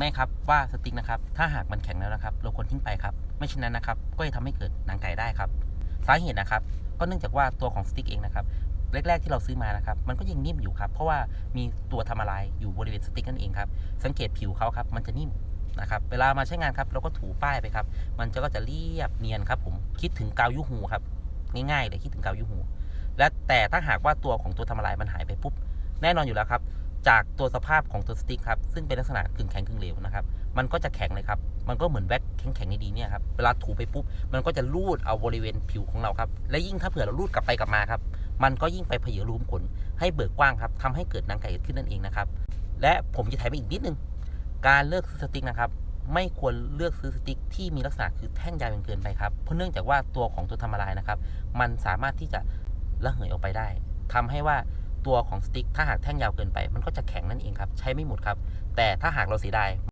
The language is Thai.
ไม่ครับว่าสติ๊กนะครับ ถ้าหากมันแข็งแล้วนะครับ เราควรทิ้งไปครับ ไม่เช่นนั้นนะครับ ก็จะทำให้เกิดหนังไก่ได้ครับ สาเหตุนะครับ ก็เนื่องจากว่าตัวของสติ๊กเองนะครับแรกๆที่เราซื้อมานะครับ มันก็ยังนิ่มอยู่ครับ เพราะว่ามีตัวทำละลายอยู่บริเวณสติ๊กนั่นเองครับ สังเกตผิวเขาครับ มันจะนิ่มนะครับ เวลามาใช้งานครับ เราก็ถูป้ายไปครับ มันจะก็จะเรียบเนียนครับ ผม คิดถึงกาวยูฮูครับ ง่ายๆเลยคิดถึงกาวยูฮูและแต่ถ้าหากว่าตัวของตัวทำละลายมันหายไปปุ๊บ แน่นอนอยู่แล้วครับ จากตัวสภาพของตัวสติ๊กครับ ซึ่งเป็นลักษณะกึ่งแข็งกึ่งเหลวนะครับ มันก็จะแข็งเลยครับ มันก็เหมือนแว็กแข็งๆดีๆเนี่ยครับ เวลาถูไปปุ๊บ มันก็จะรูดเอาบริเวณผิวของเราครับ และยิ่งถ้าเผื่อเรารูดกลับไปกลับมาครับ มันก็ยิ่งไปเพเยรูมขนให้เบิกกว้างครับทำให้เกิดหนังไก่ขึ้นนั่นเองนะครับ และผมจะแถมอีกนิดนึง การเลือกซื้อสติ๊กนะครับไม่ควรเลือกซื้อสติ๊กที่มีลักษณะคือแท่งยาวจนเกินไปครับ เพราะเนื่องจากว่าตัวของตัวทำละลายนะครับ มันสามารถที่จะระเหยออกไปได้ทำให้ว่า ตัวของสติ๊กถ้าหากแท่งยาวเกินไป มันก็จะแข็งนั่นเองครับ ใช้ไม่หมดครับ แต่ถ้าหากเราเสียดาย